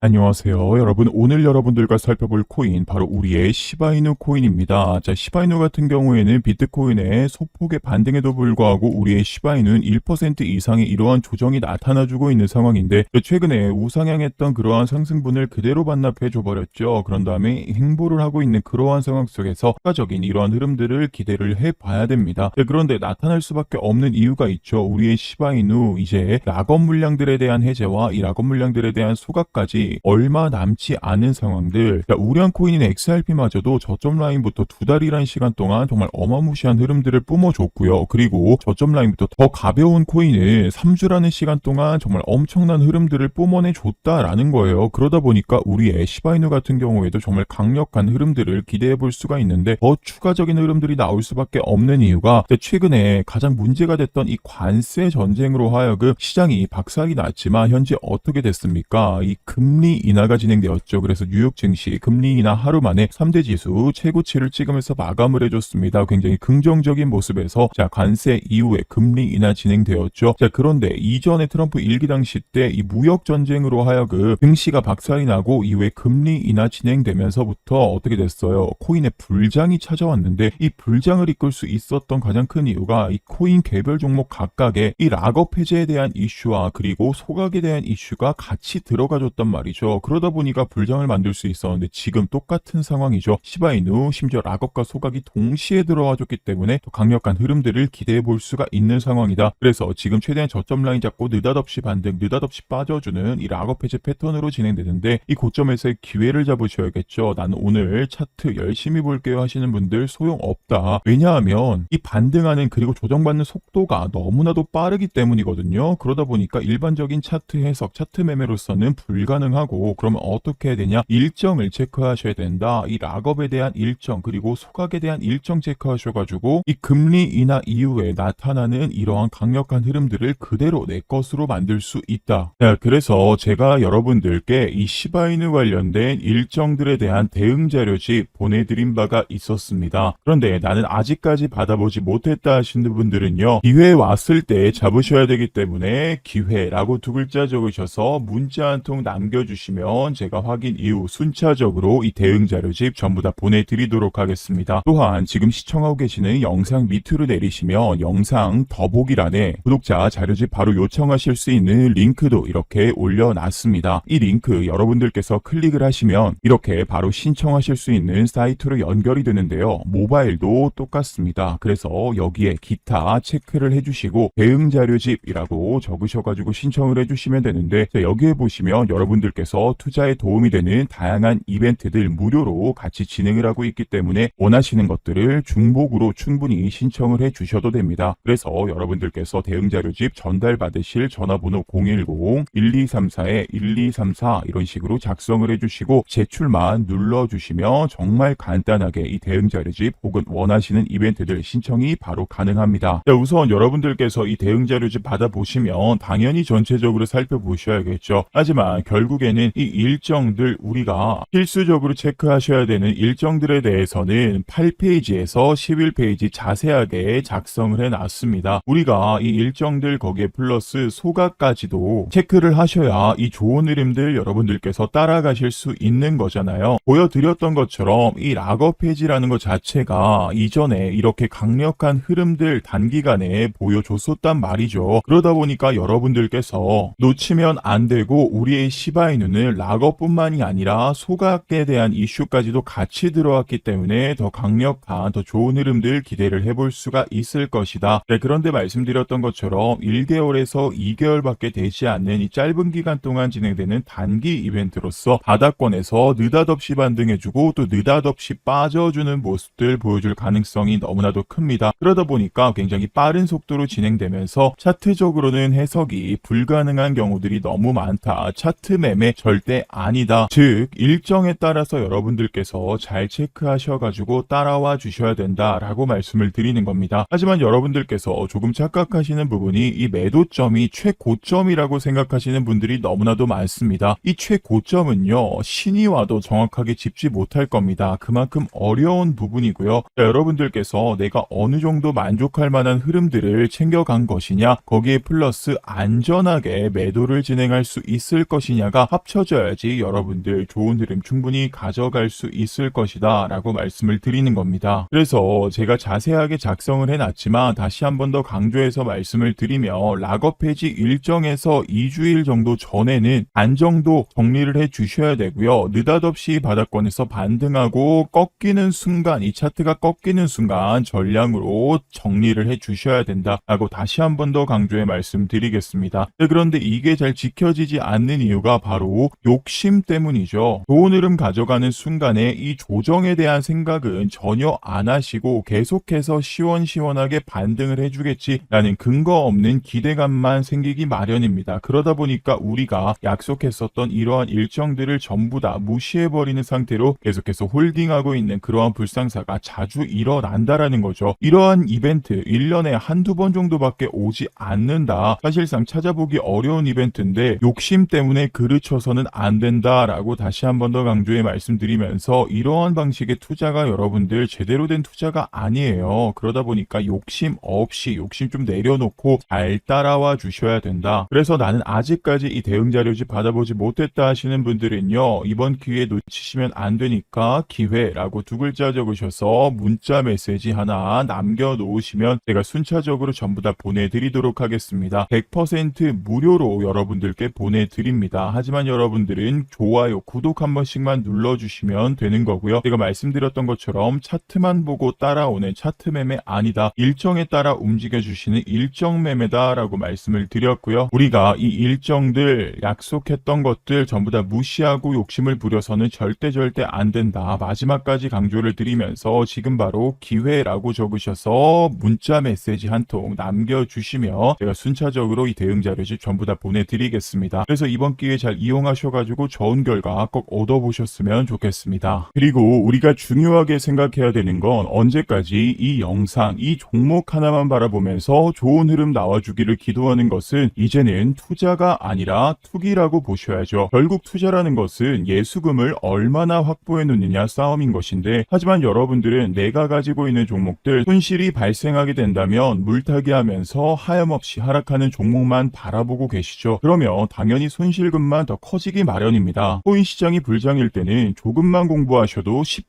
안녕하세요. 여러분, 오늘 여러분들과 살펴볼 코인, 바로 우리의 시바이누 코인입니다. 자, 시바이누 같은 경우에는 비트코인의 소폭의 반등에도 불구하고 우리의 시바이누는 1% 이상의 이러한 조정이 나타나주고 있는 상황인데, 최근에 우상향했던 그러한 상승분을 그대로 반납해줘 버렸죠. 그런 다음에 행보를 하고 있는 그러한 상황 속에서 추가적인 이러한 흐름들을 기대를 해봐야 됩니다. 네, 그런데 나타날 수밖에 없는 이유가 있죠. 우리의 시바이누, 이제 락업 물량들에 대한 해제와 이 락업 물량들에 대한 소각까지 얼마 남지 않은 상황들 자, 우량 코인인 XRP마저도 저점 라인부터 두 달이란 시간 동안 정말 어마무시한 흐름들을 뿜어줬고요. 그리고 저점 라인부터 더 가벼운 코인을 3주라는 시간 동안 정말 엄청난 흐름들을 뿜어내 줬다라는 거예요. 그러다 보니까 우리의 시바이누 같은 경우에도 정말 강력한 흐름들을 기대해 볼 수가 있는데 더 추가적인 흐름들이 나올 수밖에 없는 이유가 최근에 가장 문제가 됐던 이 관세 전쟁으로 하여금 시장이 박살이 났지만 현재 어떻게 됐습니까? 이 금리 인하가 진행되었죠. 그래서 뉴욕 증시 금리 인하 하루 만에 3대 지수 최고치를 찍으면서 마감을 해줬습니다. 굉장히 긍정적인 모습에서 자 관세 이후에 금리 인하 진행되었죠. 자 그런데 이전에 트럼프 일기 당시 때 이 무역 전쟁으로 하여금 증시가 박살이 나고 이후에 금리 인하 진행되면서부터 어떻게 됐어요? 코인의 불장이 찾아왔는데 이 불장을 이끌 수 있었던 가장 큰 이유가 이 코인 개별 종목 각각의 이 락업 해제에 대한 이슈와 그리고 소각에 대한 이슈가 같이 들어가줬단 말이 죠. 그러다 보니까 불장을 만들 수 있었는데 지금 똑같은 상황이죠. 시바이누 심지어 락업과 소각이 동시에 들어와줬기 때문에 더 강력한 흐름들을 기대해 볼 수가 있는 상황이다. 그래서 지금 최대한 저점 라인 잡고 느닷없이 반등, 느닷없이 빠져주는 이 락업 해제 패턴으로 진행되는데 이 고점에서의 기회를 잡으셔야겠죠. 나는 오늘 차트 열심히 볼게요 하시는 분들 소용없다. 왜냐하면 이 반등하는 그리고 조정받는 속도가 너무나도 빠르기 때문이거든요. 그러다 보니까 일반적인 차트 해석, 차트 매매로서는 불가능 하고 그러면 어떻게 해야 되냐? 일정을 체크하셔야 된다. 이 락업에 대한 일정 그리고 소각에 대한 일정 체크하셔가지고 이 금리 인하 이후에 나타나는 이러한 강력한 흐름들을 그대로 내 것으로 만들 수 있다. 자, 그래서 제가 여러분들께 이 시바이누 관련된 일정들에 대한 대응 자료집 보내드린 바가 있었습니다. 그런데 나는 아직까지 받아보지 못했다 하시는 분들은요, 기회 왔을 때 잡으셔야 되기 때문에 기회라고 두 글자 적으셔서 문자 한 통 남겨주 시면 제가 확인 이후 순차적으로 이 대응 자료집 전부 다 보내드리도록 하겠습니다. 또한 지금 시청하고 계시는 영상 밑으로 내리시면 영상 더보기란에 구독자 자료집 바로 요청하실 수 있는 링크도 이렇게 올려놨습니다. 이 링크 여러분들께서 클릭을 하시면 이렇게 바로 신청하실 수 있는 사이트로 연결이 되는데요. 모바일도 똑같습니다. 그래서 여기에 기타 체크를 해주시고 대응 자료집이라고 적으셔가지고 신청을 해주시면 되는데 자, 여기에 보시면 여러분들 께서 투자에 도움이 되는 다양한 이벤트들 무료로 같이 진행을 하고 있기 때문에 원하시는 것들을 중복으로 충분히 신청을 해 주셔도 됩니다. 그래서 여러분들께서 대응 자료집 전달 받으실 전화번호 010-1234-1234 이런 식으로 작성을 해주시고 제출만 눌러주시면 정말 간단하게 이 대응 자료집 혹은 원하시는 이벤트들 신청이 바로 가능합니다. 자, 우선 여러분들께서 이 대응 자료집 받아보시면 당연히 전체적으로 살펴보셔야겠죠. 하지만 결국에 는 이 일정들 우리가 필수적으로 체크하셔야 되는 일정들에 대해서는 8페이지에서 11페이지 자세하게 작성을 해놨습니다. 우리가 이 일정들 거기에 플러스 소가까지도 체크를 하셔야 이 좋은 흐름들 여러분들께서 따라가실 수 있는 거잖아요. 보여드렸던 것처럼 이 락업 페이지라는 것 자체가 이전에 이렇게 강력한 흐름들 단기간에 보여줬었단 말이죠. 그러다 보니까 여러분들께서 놓치면 안 되고 우리의 시바이 누는 락업뿐만이 아니라 소각에 대한 이슈까지도 같이 들어왔기 때문에 더 강력한 더 좋은 흐름들 기대를 해볼 수가 있을 것이다. 네, 그런데 말씀드렸던 것처럼 1개월에서 2개월밖에 되지 않는 이 짧은 기간 동안 진행되는 단기 이벤트로서 바닥권에서 느닷없이 반등해주고 또 느닷없이 빠져주는 모습들 보여줄 가능성이 너무나도 큽니다. 그러다 보니까 굉장히 빠른 속도로 진행되면서 차트적으로는 해석이 불가능한 경우들이 너무 많다. 차트 매매 절대 아니다. 즉 일정에 따라서 여러분들께서 잘 체크하셔가지고 따라와 주셔야 된다라고 말씀을 드리는 겁니다. 하지만 여러분들께서 조금 착각하시는 부분이 이 매도점이 최고점이라고 생각하시는 분들이 너무나도 많습니다. 이 최고점은요 신이 와도 정확하게 짚지 못할 겁니다. 그만큼 어려운 부분이고요. 자, 여러분들께서 내가 어느 정도 만족할 만한 흐름들을 챙겨간 것이냐 거기에 플러스 안전하게 매도를 진행할 수 있을 것이냐가 합쳐져야지 여러분들 좋은 흐름 충분히 가져갈 수 있을 것이다 라고 말씀을 드리는 겁니다. 그래서 제가 자세하게 작성을 해놨지만 다시 한 번 더 강조해서 말씀을 드리며 락업 해지 일정에서 2주일 정도 전에는 반 정도 정리를 해 주셔야 되고요. 느닷없이 바닥권에서 반등하고 꺾이는 순간 이 차트가 꺾이는 순간 전량으로 정리를 해 주셔야 된다 라고 다시 한 번 더 강조해 말씀드리겠습니다. 네, 그런데 이게 잘 지켜지지 않는 이유가 바로 욕심 때문이죠. 좋은 흐름 가져가는 순간에 이 조정에 대한 생각은 전혀 안 하시고 계속해서 시원시원하게 반등을 해주겠지라는 근거 없는 기대감만 생기기 마련입니다. 그러다 보니까 우리가 약속했었던 이러한 일정들을 전부 다 무시해버리는 상태로 계속해서 홀딩하고 있는 그러한 불상사가 자주 일어난다라는 거죠. 이러한 이벤트 1년에 한두 번 정도밖에 오지 않는다. 사실상 찾아보기 어려운 이벤트인데 욕심 때문에 그르쳐 서는 안 된다라고 다시 한 번 더 강조해 말씀드리면서 이러한 방식의 투자가 여러분들 제대로 된 투자가 아니에요. 그러다 보니까 욕심 없이 욕심 좀 내려놓고 잘 따라와 주셔야 된다. 그래서 나는 아직까지 이 대응 자료집 받아보지 못했다 하시는 분들은요. 이번 기회에 놓치시면 안 되니까 기회라고 두 글자 적으셔서 문자 메시지 하나 남겨 놓으시면 제가 순차적으로 전부 다 보내드리도록 하겠습니다. 100% 무료로 여러분들께 보내드립니다. 하지만 여러분들은 좋아요, 구독 한 번씩만 눌러주시면 되는 거고요. 제가 말씀드렸던 것처럼 차트만 보고 따라오는 차트 매매 아니다. 일정에 따라 움직여주시는 일정 매매다 라고 말씀을 드렸고요. 우리가 이 일정들 약속했던 것들 전부 다 무시하고 욕심을 부려서는 절대 절대 안 된다. 마지막까지 강조를 드리면서 지금 바로 기회라고 적으셔서 문자 메시지 한 통 남겨주시면 제가 순차적으로 이 대응 자료집 전부 다 보내드리겠습니다. 그래서 이번 기회 잘 이용하셔가지고 좋은 결과 꼭 얻어보셨으면 좋겠습니다. 그리고 우리가 중요하게 생각해야 되는 건 언제까지 이 영상, 이 종목 하나만 바라보면서 좋은 흐름 나와주기를 기도하는 것은 이제는 투자가 아니라 투기라고 보셔야죠. 결국 투자라는 것은 예수금을 얼마나 확보해 놓느냐 싸움인 것인데 하지만 여러분들은 내가 가지고 있는 종목들 손실이 발생하게 된다면 물타기 하면서 하염없이 하락하는 종목만 바라보고 계시죠. 그러면 당연히 손실금만 더 커지기 마련입니다. 코인 시장이 불장일 때는 조금만 공부하셔도 쉽게